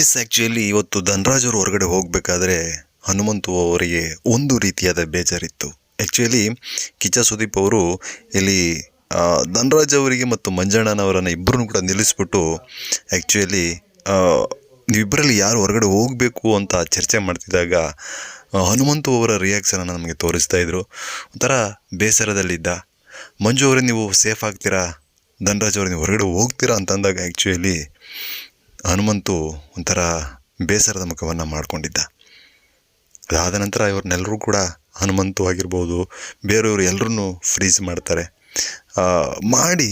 S actually ಇವತ್ತು ಧನರಾಜ್ ಅವರು ಹೊರಗಡೆ ಹೋಗಬೇಕಾದ್ರೆ ಹನುಮಂತು ಅವರಿಗೆ ಒಂದು ರೀತಿಯಾದ ಬೇಜಾರಿತ್ತು. ಆ್ಯಕ್ಚುಲಿ ಕಿಚ್ಚ ಸುದೀಪ್ ಅವರು ಇಲ್ಲಿ ಧನರಾಜ್ ಅವರಿಗೆ ಮತ್ತು ಮಂಜಣ್ಣನವರನ್ನು ಇಬ್ಬರನ್ನು ಕೂಡ ನಿಲ್ಲಿಸ್ಬಿಟ್ಟು ಆ್ಯಕ್ಚುಲಿ ನೀವಿಬ್ಬರಲ್ಲಿ ಯಾರು ಹೊರಗಡೆ ಹೋಗಬೇಕು ಅಂತ ಚರ್ಚೆ ಮಾಡ್ತಿದ್ದಾಗ ಹನುಮಂತು ಅವರ ರಿಯಾಕ್ಷನನ್ನು ನಮಗೆ ತೋರಿಸ್ತಾ ಇದ್ರು. ಒಂಥರ ಬೇಸರದಲ್ಲಿದ್ದ. ಮಂಜು ಅವರೇ, ನೀವು ಸೇಫ್ ಆಗ್ತೀರಾ? ಧನರಾಜ್ ಅವರು, ನೀವು ಹೊರಗಡೆ ಹೋಗ್ತೀರಾ ಅಂತಂದಾಗ ಆ್ಯಕ್ಚುಲಿ ಹನುಮಂತು ಒಂಥರ ಬೇಸರದ ಮುಖವನ್ನು ಮಾಡಿಕೊಂಡಿದ್ದ. ಅದಾದ ನಂತರ ಇವ್ರನ್ನೆಲ್ಲರೂ ಕೂಡ ಹನುಮಂತು ಆಗಿರ್ಬೋದು, ಬೇರೆಯವರು ಎಲ್ಲರೂ ಫ್ರೀಸ್ ಮಾಡ್ತಾರೆ. ಮಾಡಿ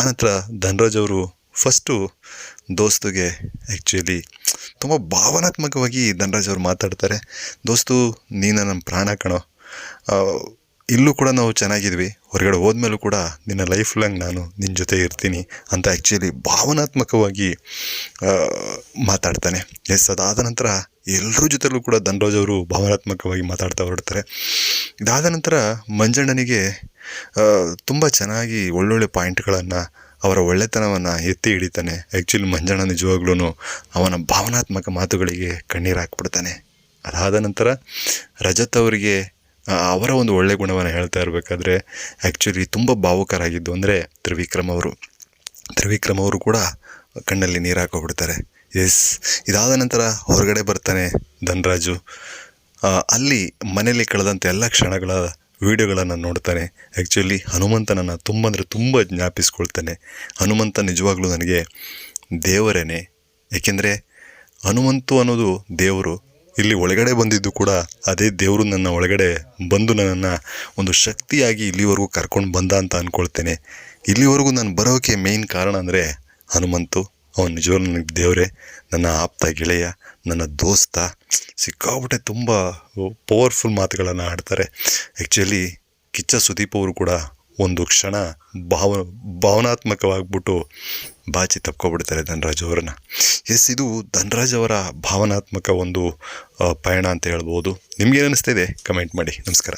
ಆನಂತರ ಧನರಾಜ್ ಅವರು ಫಸ್ಟು ದೋಸ್ತುಗೆ ಆ್ಯಕ್ಚುಲಿ ತುಂಬ ಭಾವನಾತ್ಮಕವಾಗಿ ಧನರಾಜ್ ಅವರು ಮಾತಾಡ್ತಾರೆ. ದೋಸ್ತು, ನೀನು ನನ್ನ ಪ್ರಾಣ ಕಣೋ. ಇಲ್ಲೂ ಕೂಡ ನಾವು ಚೆನ್ನಾಗಿದ್ವಿ. ಹೊರಗಡೆ ಹೋದ್ಮೇಲೂ ಕೂಡ ನಿನ್ನ ಲೈಫ್ ಲಾಂಗ್ ನಾನು ನಿನ್ನ ಜೊತೆ ಇರ್ತೀನಿ ಅಂತ ಆ್ಯಕ್ಚುಲಿ ಭಾವನಾತ್ಮಕವಾಗಿ ಮಾತಾಡ್ತಾನೆ. ಎಸ್ ಅದಾದ ನಂತರ ಎಲ್ಲರ ಜೊತೆಲೂ ಕೂಡ ಧನ್ರಾಜ್ ಅವರು ಭಾವನಾತ್ಮಕವಾಗಿ ಮಾತಾಡ್ತಾ ಹೊರಡ್ತಾರೆ. ಇದಾದ ನಂತರ ಮಂಜಣ್ಣನಿಗೆ ತುಂಬ ಚೆನ್ನಾಗಿ ಒಳ್ಳೊಳ್ಳೆ ಪಾಯಿಂಟ್ಗಳನ್ನು ಅವರ ಒಳ್ಳೆತನವನ್ನು ಎತ್ತಿ ಹಿಡಿತಾನೆ. ಆ್ಯಕ್ಚುಲಿ ಮಂಜಣ್ಣ ನಿಜವಾಗ್ಲೂ ಅವನ ಭಾವನಾತ್ಮಕ ಮಾತುಗಳಿಗೆ ಕಣ್ಣೀರು ಹಾಕ್ಬಿಡ್ತಾನೆ. ಅದಾದ ನಂತರ ರಜತ್ ಅವರಿಗೆ ಅವರ ಒಂದು ಒಳ್ಳೆ ಗುಣವನ್ನು ಹೇಳ್ತಾ ಇರಬೇಕಾದ್ರೆ ಆ್ಯಕ್ಚುಲಿ ತುಂಬ ಭಾವುಕರಾಗಿದ್ದು ಅಂದರೆ ತ್ರಿವಿಕ್ರಮ್ ಅವರು. ತ್ರಿವಿಕ್ರಮ್ ಅವರು ಕೂಡ ಕಣ್ಣಲ್ಲಿ ನೀರು ಹಾಕೋಬಿಡ್ತಾರೆ. ಎಸ್ ಇದಾದ ನಂತರ ಹೊರಗಡೆ ಬರ್ತಾನೆ ಧನರಾಜು. ಅಲ್ಲಿ ಮನೆಯಲ್ಲಿ ಕಳೆದಂಥ ಎಲ್ಲ ಕ್ಷಣಗಳ ವಿಡಿಯೋಗಳನ್ನು ನೋಡ್ತಾನೆ. ಆ್ಯಕ್ಚುಲಿ ಹನುಮಂತನನ್ನು ತುಂಬ ಅಂದರೆ ತುಂಬ ಜ್ಞಾಪಿಸ್ಕೊಳ್ತಾನೆ. ಹನುಮಂತ ನಿಜವಾಗ್ಲೂ ನನಗೆ ದೇವರೇನೆ. ಏಕೆಂದರೆ ಹನುಮಂತು ಅನ್ನೋದು ದೇವರು ಇಲ್ಲಿ ಒಳಗಡೆ ಬಂದಿದ್ದು ಕೂಡ ಅದೇ ದೇವರು ನನ್ನ ಒಳಗಡೆ ಬಂದು ನನ್ನನ್ನು ಒಂದು ಶಕ್ತಿಯಾಗಿ ಇಲ್ಲಿವರೆಗೂ ಕರ್ಕೊಂಡು ಬಂದ ಅಂತ ಅಂದ್ಕೊಳ್ತೇನೆ ಇಲ್ಲಿವರೆಗೂ ನಾನು ಬರೋಕ್ಕೆ ಮೇಯ್ನ್ ಕಾರಣ ಅಂದರೆ ಹನುಮಂತು. ಅವನು ನಿಜವಾಗ್ಲೂ ನನಗೆ ದೇವರೇ, ನನ್ನ ಆಪ್ತ ಗೆಳೆಯ, ನನ್ನ ದೋಸ್ತ. ಸಿಕ್ಕಾಪಟ್ಟೆ ತುಂಬ ಪವರ್ಫುಲ್ ಮಾತುಗಳನ್ನು ಆಡ್ತಾರೆ. ಆ್ಯಕ್ಚುಲಿ ಕಿಚ್ಚ ಸುದೀಪ್ ಅವರು ಕೂಡ ಒಂದು ಕ್ಷಣ ಭಾವ, ಭಾವನಾತ್ಮಕವಾಗ್ಬಿಟ್ಟು ಬಾಚಿ ತಪ್ಕೊಬಿಡ್ತಾರೆ ಧನರಾಜ್ ಅವರನ್ನ. ಎಸ್, ಇದು ಧನರಾಜ್ ಅವರ ಭಾವನಾತ್ಮಕ ಒಂದು ಪಯಣ ಅಂತ ಹೇಳ್ಬೋದು. ನಿಮಗೇನು ಅನಿಸ್ತಾ ಇದೆ? ಕಮೆಂಟ್ ಮಾಡಿ. ನಮಸ್ಕಾರ.